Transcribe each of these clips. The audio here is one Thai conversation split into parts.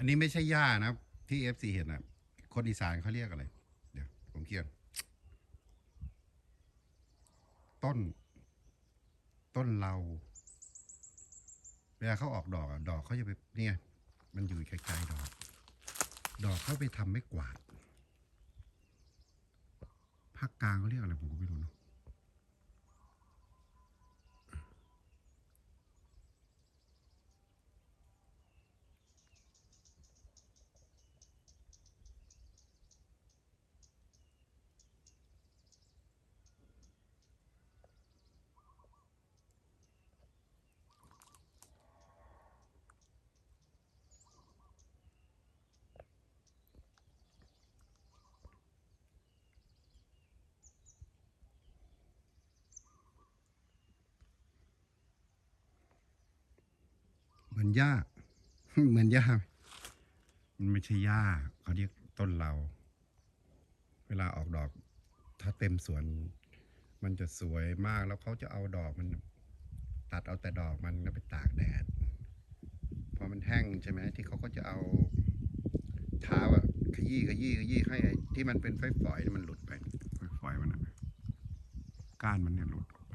อันนี้ไม่ใช่หญ้านะที่เอฟซีเห็นนะคนอีสานเขาเรียกอะไร เดี๋ยวผมเขียนต้น ต้นเราเวลาเขาออกดอกอะดอกเขาจะไปเนี่ยมันอยู่ไกลๆดอก ดอกเขาไปทำไม่กวาดภาคกลางเขาเรียกอะไรผมก็ไม่รู้เนอะ อนหญ้า เหมือนหญ้า มันไม่ใช่หญ้าเขาเรียกต้นเรา เวลาออกดอก ถ้าเต็มสวน มันจะสวยมากแล้วเขาจะเอาดอกมัน ตัดเอาแต่ดอกมันแล้วไปตากแดด พอมันแห้งใช่ไหมที่เขาก็จะเอาเท้าอะขยี้ขยี้ขยี้ให้ที่มันเป็นไฟฝอยมันหลุดไปไฟฝอยมันอะก้านมันเนี่ยหลุดออกไป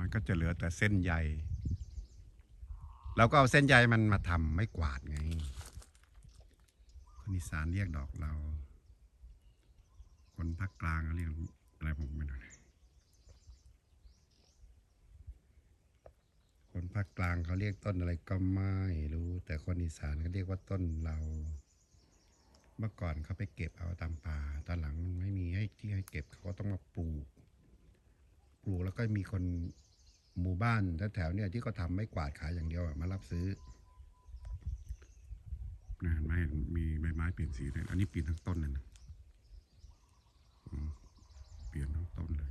มันก็จะเหลือแต่เส้นใย เราก็เอาเส้นใยมันมาทำไม่กวาดไงคนอีสานเรียกดอกเรา คนภาคกลางเขาเรียกอะไรผมไม่รู้คนภาคกลางเขาเรียกต้นอะไรก็ไม่รู้ แต่คนอีสานเขาเรียกว่าต้นเรา เมื่อก่อนเขาไปเก็บเอาตามป่าตอนหลังมันไม่มีให้ที่ให้เก็บเขาก็ต้องมาปลูก ปลูกแล้วก็มีคน หมู่บ้านแถวๆเนี่ยที่เขาทำไม่กวาดขายอย่างเดียวอะมารับซื้อนะไม่มีใบไม้เปลี่ยนสีเลยอันนี้เปลี่ยนทั้งต้นเลยนะอืมเปลี่ยนทั้งต้นเลย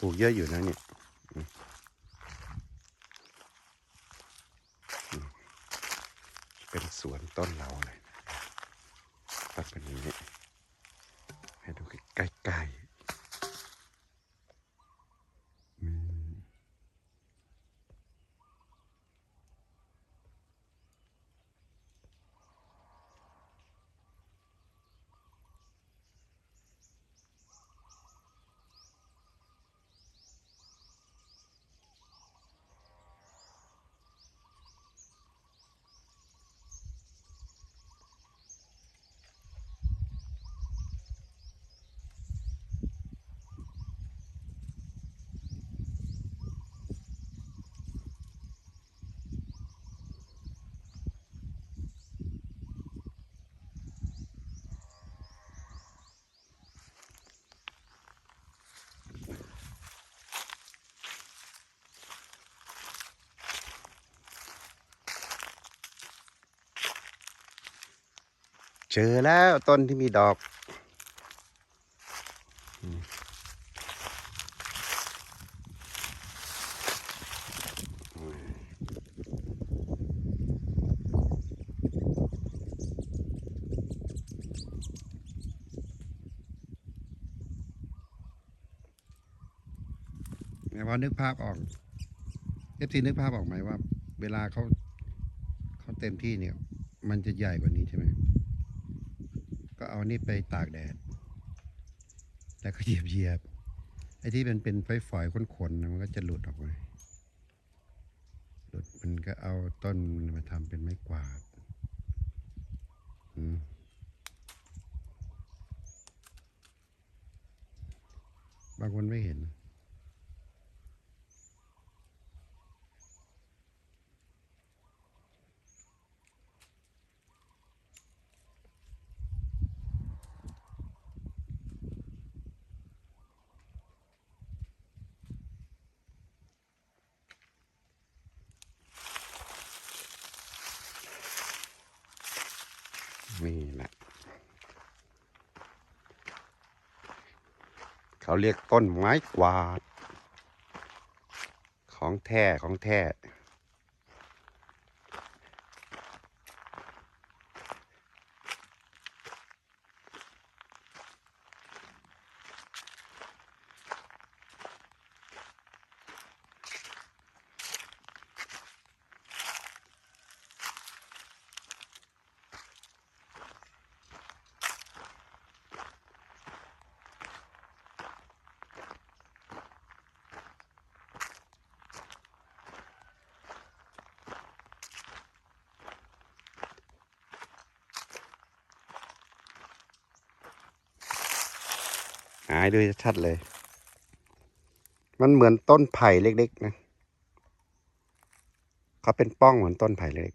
ปลูกเยอะอยู่นะเนี่ย เป็นส วนต้นเราเลยตัดเป็นนี้ ให้ดูใกล้ๆ เจอแล้วต้นที่มีดอกอืมเนี่ยพอนึกภาพออกเอฟซีนึกภาพออกไหมว่า เวลาเขาเขาเต็มที่เนี่ย มันจะใหญ่กว่านี้ใช่ไหม ก็เอานี่ไปตากแดด แล้วก็เหยียบเหยียบไอ้ที่มันเป็นไฟฝอยขนๆนะมันก็จะหลุดออกไปหลุดมันก็เอาต้นมันมาทำเป็นไม้กวาดบางคนไม่เห็น นี่แหละเขาเรียกต้นไม้กวาด ของแท้ของแท้ หายดูชัดเลย มันเหมือนต้นไผ่เล็กๆนะเขาเป็นป้องเหมือนต้นไผ่เล็ก